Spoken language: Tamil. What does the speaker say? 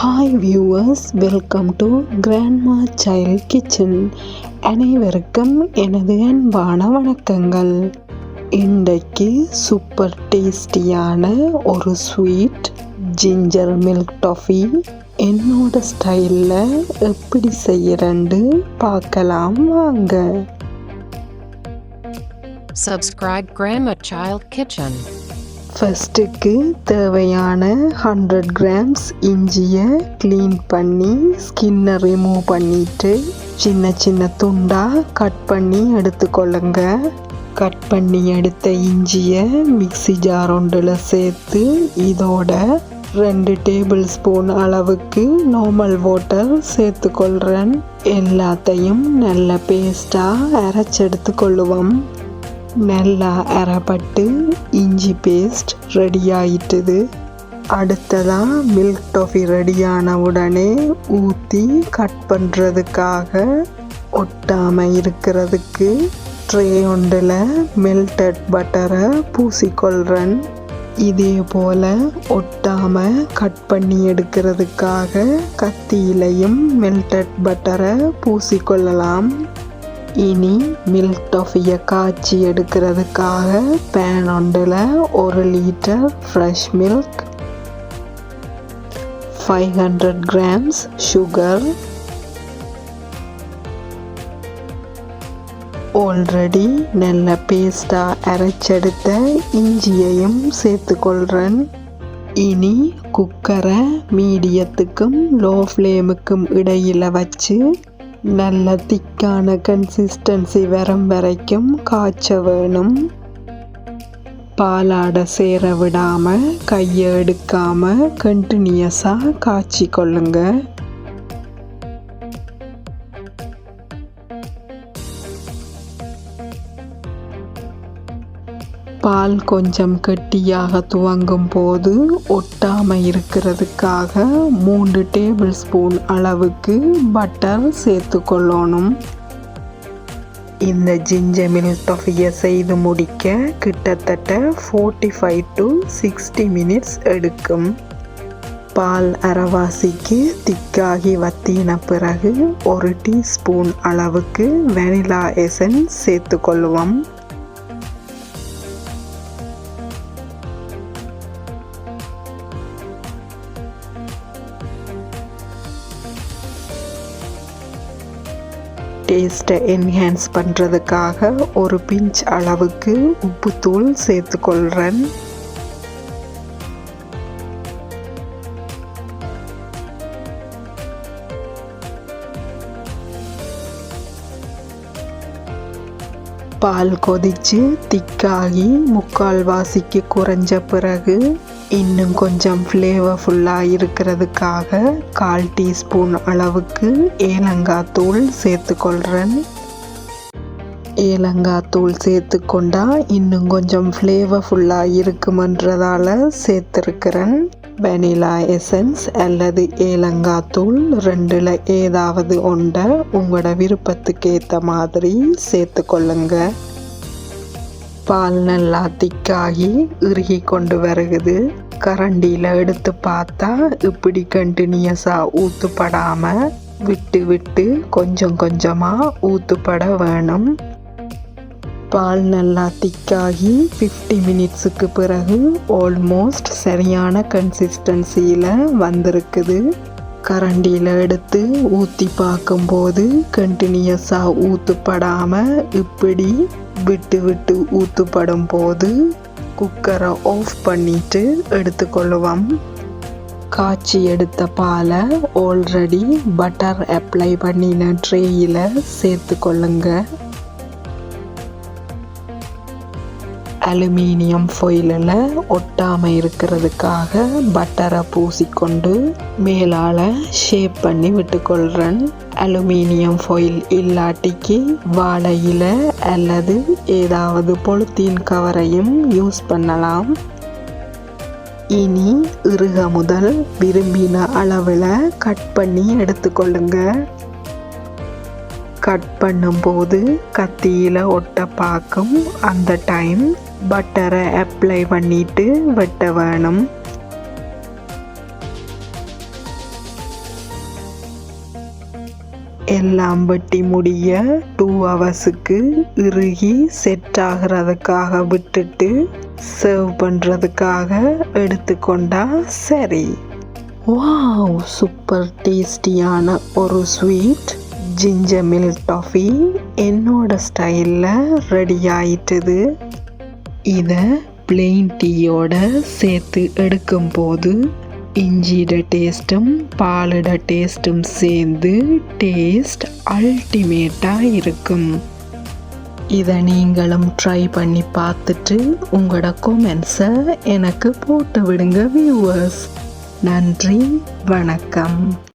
Hi viewers welcome to grandma child kitchen அனைவருக்கும் எனது அன்பான வணக்கங்கள். இன்றைக்கு சூப்பர் டேஸ்டியான ஒரு ஸ்வீட் ஜிஞ்சர் மில்க் டாஃபி என்னோட ஸ்டைலில் எப்படி செய்யறேன்னு பார்க்கலாம் வாங்க. Subscribe Grandma Child Kitchen. ஃபஸ்ட்டுக்கு தேவையான ஹண்ட்ரட் கிராம்ஸ் இஞ்சியை க்ளீன் பண்ணி ஸ்கின்னை ரிமூவ் பண்ணிட்டு சின்ன சின்ன துண்டாக கட் பண்ணி எடுத்துக்கொள்ளுங்க. கட் பண்ணி எடுத்த இஞ்சியை மிக்ஸி ஜார் ஒன்றில் சேர்த்து இதோட ரெண்டு டேபிள் ஸ்பூன் அளவுக்கு நார்மல் வாட்டர் சேர்த்துக்கொள்கிறேன் எல்லாத்தையும் நல்ல பேஸ்ட்டாக அரைச்செடுத்துக்கொள்ளுவோம். நல்லா அரைப்பட்டு இஞ்சி பேஸ்ட் ரெடி ஆயிட்டுது அடுத்ததாக மில்க் டாஃபி ரெடியான உடனே ஊற்றி கட் பண்ணுறதுக்காக ஒட்டாமல் இருக்கிறதுக்கு ட்ரே ஒன்றில் மெல்டட் பட்டரை பூசிக்கொள்கிறேன் இதே போல் ஒட்டாமல் கட் பண்ணி எடுக்கிறதுக்காக கத்தியிலையும் மெல்டட் பட்டரை பூசிக்கொள்ளலாம். இனி மில்க் டாஃபியை காய்ச்சி எடுக்கிறதுக்காக பேன் ஒன்றில் ஒரு litre fresh milk five hundred grams sugar already நல்ல பேஸ்டாக அரைச்செடுத்த இஞ்சியையும் சேர்த்துக்கொள்கிறேன் இனி குக்கரை மீடியத்துக்கும் லோ ஃப்ளேமுக்கும் இடையில் வச்சு நல்ல திக்கான கன்சிஸ்டன்சி வரம் வரைக்கும் காய்ச்ச வேணும். பாலாட சேர விடாமல் கையை எடுக்காமல் கண்டினியூஸாக காய்ச்சி கொள்ளுங்க பால் கொஞ்சம் கெட்டியாக துவங்கும் போது ஒட்டாமல் இருக்கிறதுக்காக மூன்று டேபிள் ஸ்பூன் அளவுக்கு பட்டர் சேர்த்துக்கொள்ளணும் இந்த ஜிஞ்சர் மில்க் டொஃபியை செய்து முடிக்க கிட்டத்தட்ட forty five to sixty minutes எடுக்கும். பால் அரவாசிக்கு திக்காகி வத்தின பிறகு ஒரு டீஸ்பூன் அளவுக்கு வெனிலா எசன்ஸ் சேர்த்துக்கொள்வோம் டேஸ்ட்டை என்ஹான்ஸ் பண்ணுறதுக்காக ஒரு பிஞ்ச் அளவுக்கு உப்புத்தூள் சேர்த்துக்கொள்கிறேன் பால் கொதிச்சு திக்காகி முக்கால்வாசிக்கு குறைஞ்ச பிறகு இன்னும் கொஞ்சம் ஃப்ளேவர்ஃபுல்லாக இருக்கிறதுக்காக கால் டீஸ்பூன் அளவுக்கு ஏலங்காய் தூள் சேர்த்துக்கொள்கிறேன் ஏலங்காய் தூள் சேர்த்துக்கொண்டால் இன்னும் கொஞ்சம் ஃப்ளேவர்ஃபுல்லாக இருக்குமன்றதால் சேர்த்துருக்கிறேன். வெனிலா எசன்ஸ் அல்லது ஏலங்காய் தூள் ரெண்டில் ஏதாவது ஒன்றை உங்களோட விருப்பத்துக்கு ஏற்ற மாதிரி சேர்த்துக்கொள்ளுங்க. பால் நல்லா திக்காகி இறுகி கொண்டு வருகுது கரண்டியில் எடுத்து பார்த்தா இப்படி கண்டினியூஸாக ஊற்றுப்படாமல் விட்டு விட்டு கொஞ்சம் கொஞ்சமாக ஊற்றுப்பட வேணும். பால் நல்லா திக்காகி ஃபிஃப்டி மினிட்ஸுக்கு பிறகு ஆல்மோஸ்ட் சரியான கன்சிஸ்டன்சியில் வந்திருக்குது. கரண்டியில் எடுத்து ஊற்றி பார்க்கும்போது கண்டினியூஸாக ஊற்றுப்படாமல் இப்படி விட்டு விட்டு ஊற்றுப்படும் போது குக்கரை ஆஃப் பண்ணிட்டு எடுத்துக்கொள்ளுவோம். காய்ச்சி எடுத்த பாலை ஆல்ரெடி பட்டர் அப்ளை பண்ணின ட்ரேயில் சேர்த்து கொள்ளுங்க அலுமினியம் ஃபொயிலில் ஒட்டாமல் இருக்கிறதுக்காக பட்டரை பூசிக்கொண்டு மேலால் ஷேப் பண்ணி விட்டுக்கொள்கிறேன் அலுமினியம் ஃபொயில் இல்லாட்டிக்கு வாழையில் அல்லது ஏதாவது பொலித்தீன் கவரையும் யூஸ் பண்ணலாம். இனி இறுக முதல் விரும்பின அளவில் கட் பண்ணி எடுத்துக்கொள்ளுங்க கட் பண்ணும்போது கத்தியில் ஒட்ட பார்க்கும் அந்த டைம் பட்டரை அப்ளை பண்ணிட்டு வெட்ட வேணும். எல்லாம் வெட்டி முடிய டூ ஹவர்ஸுக்கு இறுகி செட் ஆகிறதுக்காக விட்டுட்டு சர்வ் பண்ணுறதுக்காக எடுத்துக்கொண்டா சரி. வாவ் சூப்பர் டேஸ்டியான ஒரு ஸ்வீட் ஜிஞ்சர் மில்க் டாஃபி என்னோட ஸ்டைலில் ரெடி ஆயிட்டது. இதை பிளெயின் டீயோட சேர்த்து எடுக்கும்போது இஞ்சியோட டேஸ்ட்டும் பாலோட டேஸ்ட்டும் சேர்ந்து டேஸ்ட் அல்டிமேட்டாக இருக்கும். இதை நீங்களும் ட்ரை பண்ணி பார்த்துட்டு உங்களோட கொமெண்ட்ஸை எனக்கு போட்டு விடுங்க வியூவர்ஸ் நன்றி வணக்கம்.